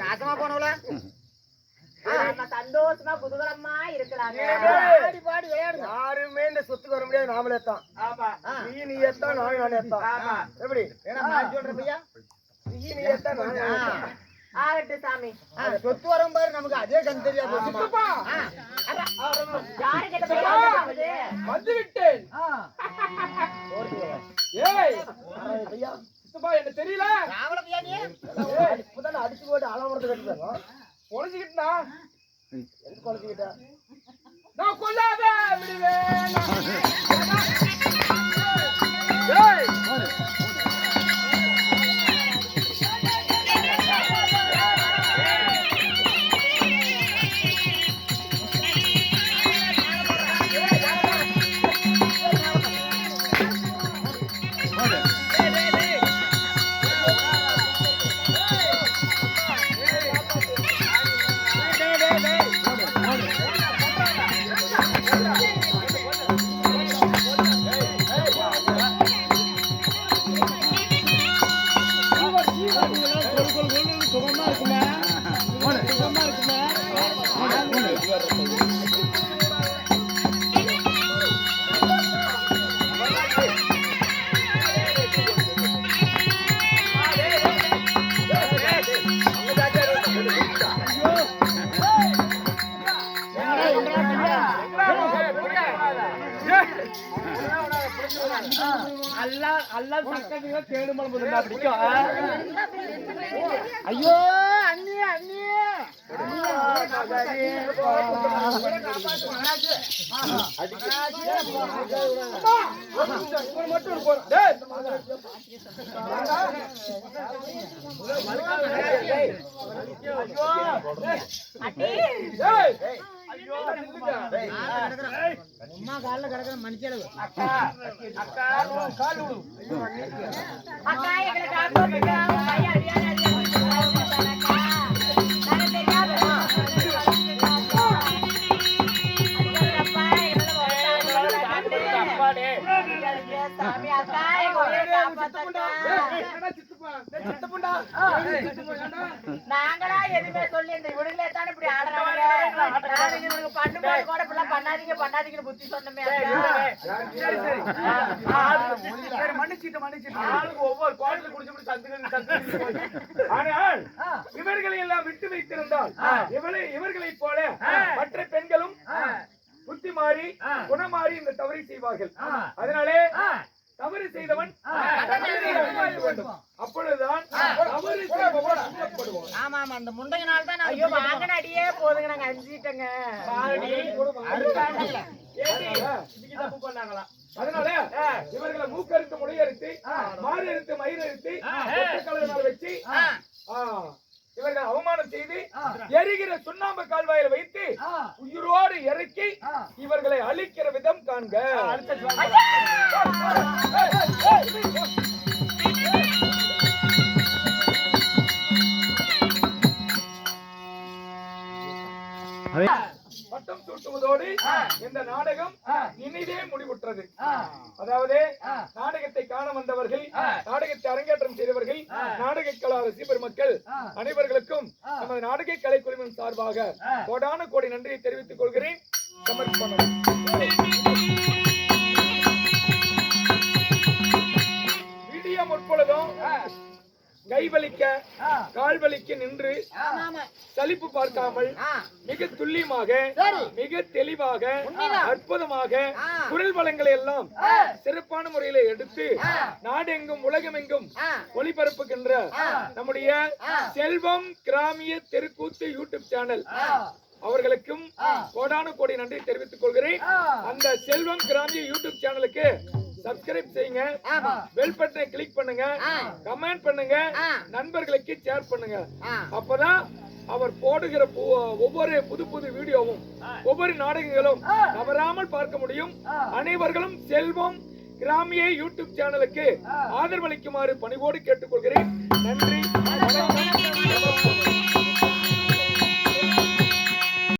நாசமா போனவள. நம்ம சந்தோஷமா குதூகலமா இருக்கலாங்க. ஆடி பாடி விளையாடுங்க. யாருமே இந்த சொத்துக்கு வர முடியாது நாமளே தான். நீ நீ எத்தான் நான் நானே எத்தான் ஆமா. எப்படி? ஏன்னா நான் சொல்றேன் பையா. நீ நீ எத்தான் நான் ஆ. நானே எத்தான். ஆகட்டும் சாமி. சொத்து வரும் பாரு நமக்கு அதே கண் தெரியாது? வந்து விட்டேன் என்ன தெரியல? அடிச்சு போட்டு அலமரத்தை கட்டுறாங்க குறைச்சிக்கிட்டா எதுக்கு குறைச்சிக்கிட்டா நான் கொல்லாத விடுவேன். ஐயோ! மட்டும் போறேன் அம்மா காலில் கிடக்குற மனுஷளவு அக்கா அக்கா கால் உங்க சாமி அக்கா. நாங்களா எதுவுமே சொல்லி இந்த இவனுங்களே தானே இப்படி ஆடுறாங்க பண்ணும்போது கூட இப்படிலாம் பண்ணாதீங்க பண்ணாதீங்கன்னு புத்தி சொன்னமே ஆளுக்கு ஒவ்வொரு குவார்டர்ல குடிச்சு போய். ஆனால் இவர்களை எல்லாம் விட்டு வைத்திருந்தால் இவளை இவர்களைப் போல மற்ற பெண்களும் மாறி குணம் மாறி இந்த தவறை செய்வார்கள். அதனாலே தவறு செய்தவன். அப்பொழுதுதான் தவறு செய்பவன் அஞ்சப்படுவான். ஆமா ஆமா அந்த முண்டையினால தான் நான் ஐயோ வாங்கின அடியே போதுங்க. நாங்க அஞ்சிட்டோங்க. தப்பு பண்ணாங்களாம். அதனால இவர்களை மூக்கறுத்து முடையறுத்து மாறு அறுத்து மயிர் அறுத்து கலர் வச்சு இவர்கள் அவமானம் செய்து எரிகிற சுண்ணாம்பு கால்வாயில வைத்து உயிரோடு இறக்கி இவர்களை அழிக்கிற விதம் காண்க சூட்டுவதோடு இந்த நாடகம் இனிதே முடிவுற்றது. அதாவது நாடகத்தை காண வந்தவர்கள் நாடகத்தை அரங்கேற்றம் செய்தவர்கள் நாடக கலா ரசிக பெருமக்கள் அனைவர்களுக்கும் நமது நாடக கலை குழுவின் சார்பாக கோடான கோடி நன்றியை தெரிவித்துக் கொள்கிறேன். சமர்ப்பணம். கைவலிக்க கால்வலிக்க நின்று சலிப்பு பார்க்காமல் மிக துல்லியமாக மிக தெளிவாக அற்புதமாக குரல் வளங்களை எல்லாம் சிறப்பான முறையில எடுத்து நாடெங்கும் உலகமெங்கும் ஒளிபரப்புகின்ற நம்முடைய செல்வம் கிராமிய தெருக்கூத்து யூடியூப் சேனல். அவர்களுக்கும் கோடான கோடி நன்றி தெரிவித்துக் கொள்கிறேன். அந்த செல்வம் கிராமிய யூடியூப் சேனலுக்கு சப்ஸ்கிரைப் செய்யுங்க. பெல் பட்டனை கிளிக் பண்ணுங்க. கமெண்ட் பண்ணுங்க. நண்பர்களுக்கு ஷேர் பண்ணுங்க. அப்பதான் அவர் போடுகிற ஒவ்வொரு புது புது வீடியோவும் ஒவ்வொரு நாடகங்களும் தவறாமல் பார்க்க முடியும். அனைவர்களும் செல்வம் கிராமிய யூடியூப் சேனலுக்கு ஆதரவளிக்குமாறு பணிவோடு கேட்டுக்கொள்கிறேன். நன்றி. வணக்கம்.